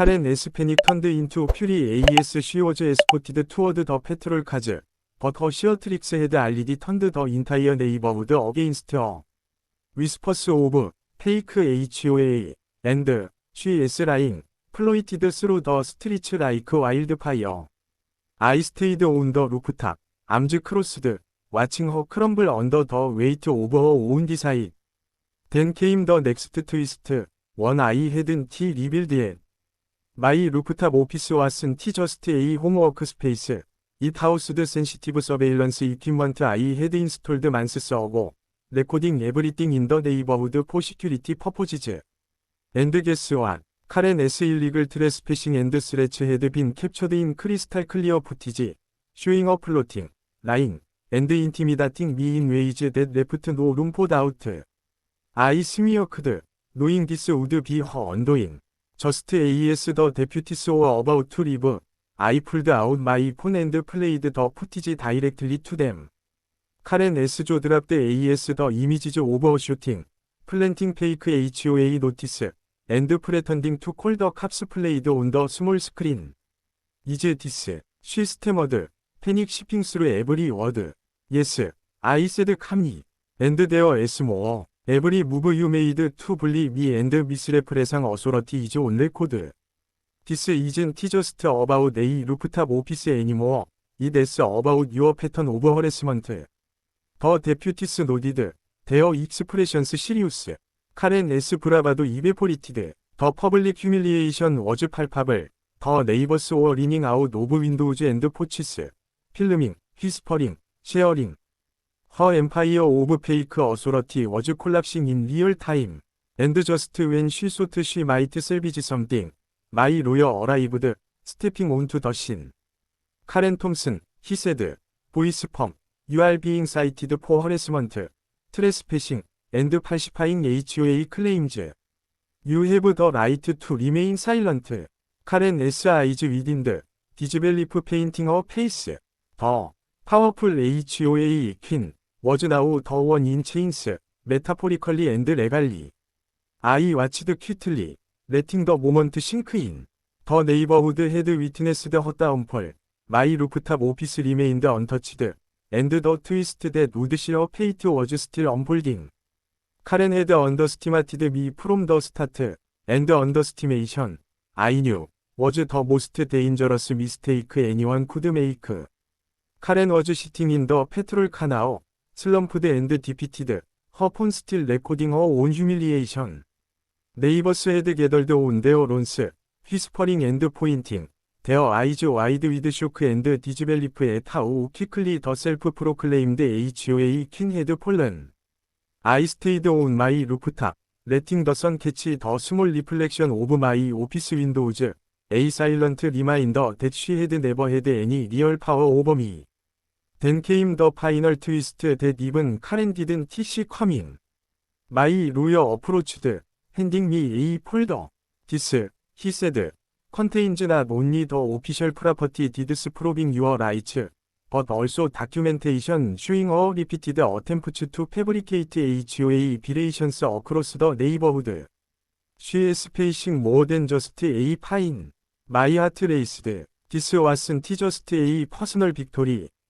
카렌 에스 패닉 턴드 인투 퓨리 AS 쉬워즈 에스포티드 투어드 더 페트롤 카즈 버터 시어트릭스 헤드 알리디 턴드 더 인타이어 네이버우드 어게인스트 어. 위스퍼스 오브 페이크 HOA 앤드 GS 라인 플로이티드 스루 더 스트리츠 라이크 와일드 파이어. 아이스테이드 온 더 루프탑 암즈 크로스드 와칭 허 크럼블 언더 더 웨이트 오버 허온 디사이 댄 케임 더 넥스트 트위스트 원 아이 헤든 티 리빌드 엣 마이 루프탑 오피스 왓슨 티 저스트 에이 홈워크 스페이스 잇 하우스드 센시티브 서베일런스 이퀴먼트 아이 헤드 인스톨드 만스 서고 레코딩 에브리띵 인더 네이버우드 포 시큐리티 퍼포지즈 엔드 게스 원 카렌 S 일리글 트레스 패싱 앤드 스레츠 헤드 빈 캡처드 인 크리스탈 클리어 푸티지 쇼잉 어 플로팅 라인 앤드 인티미다팅 미인 웨이즈 댓 레프트 노 룸포 다우트 아이 스미어크드 노잉 디스 우드 비허 언도잉 저스트 AS 더 데퓨티스 오어 어바웃 투 리브 I pulled out my phone and played the footage directly to them. 카렌 S. 조 드랍드 AS 더 이미지즈 오버슈팅 플랜팅 페이크 HOA 노티스 앤드 프레턴딩 투 콜더 캅스 플레이드 온 더 스몰 스크린 이제 디스 시스테머드 패닉 시핑 스루 에브리 워드 예스 아이 세드 카미 앤드 데어 에스 모어 에브리 무브 유 메이드 투 블리 미 앤드 미스레프레상 어소러티 이즈 온레 코드. 디스 이즌 티저스트 어바웃 에이 루프탑 오피스 애니모어 이 데스 어바웃 유어 패턴 오버 허레스먼트. 더 데퓨티스 노디드 데어 익스프레션스 시리우스. 카렌 에스 브라바도 이베포리티드 더 퍼블릭 휴밀리에이션 워즈 팔팝을 더 네이버스 오어 리닝 아웃 오브 윈도우즈 앤드 포치스. 필름ing 휘스퍼링 쉐어링 허 엠파이어 오브 페이크 어소러티 워즈 콜랍싱 인 리얼 타임 앤드 저스트 웬 쉬소트 쉬 마이트 셀비지 썸띵 마이 로여 어라이브드 스태핑 온투 더 신. 카렌 톰슨, 히세드, 보이스 펌, are being cited for harassment, trespassing, and falsifying HOA claims. You have the right to remain silent. 카렌 eyes within the disbelief painting a face. The powerful HOA queen now the one in chains, metaphorically and legally. I watched quickly. letting the moment sink in. 더 네이버후드 헤드 위트네스 더 헛다운펄. 마이 루프탑 오피스 리메인드 언터치드. 앤드 더 트위스트 댓 우드 시어 페이트 워즈 스틸 언폴딩. 카렌 헤드 언더스티마티드 미 프롬 더 스타트. 앤드 언더스티메이션. 아이 뉴. 워즈 더 모스트 데인저러스 미스테이크 애니원 쿠드 메이크. 카렌 워즈 시팅 인 더 페트롤 카나오. 슬럼프드 앤드 디피티드. 허 폰 스틸 레코딩 어온 휴밀리에이션. 네이버스 헤드 게덜드 온 데어 론스, 휘스퍼링 앤드 포인팅, 데어 아이즈 와이드 위드 쇼크 앤드 디즈벨리프 에 타우 퀴클리 더 셀프 프로클레임드 HOA 퀸 헤드 폴른. 아이 스테이드 온 마이 루프탑, 레팅 더 선 캐치 더 스몰 리플렉션 오브 마이 오피스 윈도우즈, 에이 사일런트 리마인더 댓쉬헤 댄 케임 더 파이널 트위스트 댓 이븐 카렌 디든 티시 컴인. 마이 루여 어프로치드, 핸딩 미 A 폴더. 디스, contains not only the official property deeds proving your rights, but also documentation showing a repeated attempts to fabricate HOA violations across the neighborhood. She is facing more than just a fine. My heart raced. This wasn't just a personal victory.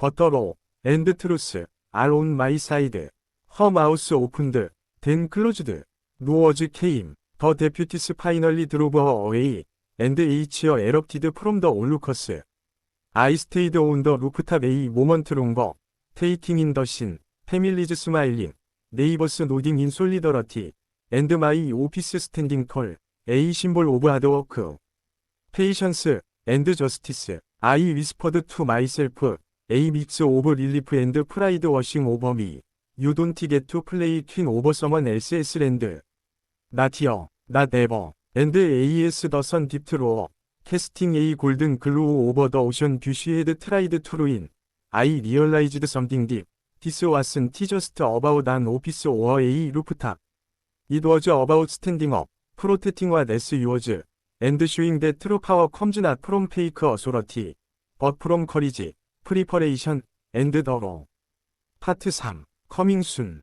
버터로. 앤드 트루스. 알 온 마이 사이드. 허 마우스 오픈드. 댄 클로즈드, 노어즈 케임, 더 데퓨티스 파이널리 드로브 어 어웨이, 앤드 에이치어 에럽티드 프롬 더 올루커스. 아이 스테이드 온 더 루프탑 에이 모먼트 롱거, 테이킹 인더 신, 패밀리즈 스마일링, 네이버스 노딩 인 솔리더러티, 앤드 마이 오피스 스탠딩 컬, 에이 심볼 오브 하드워크. 페이션스, 앤드 저스티스, 아이 위스퍼드 투 마이셀프, 에이 믹스 오브 릴리프 앤드 프라이드 워싱 오버 미. You don't get to play 퀸 over someone else's land. Not here, not ever. and AES the sun dipped lower. Casting a golden glow over the ocean she had tried to ruin. I realized something deep. This wasn't just about an office or a rooftop. It was about standing up, protecting what as yours, and showing that true power comes not from fake authority, but from courage, and the law. 파트 3. Coming soon.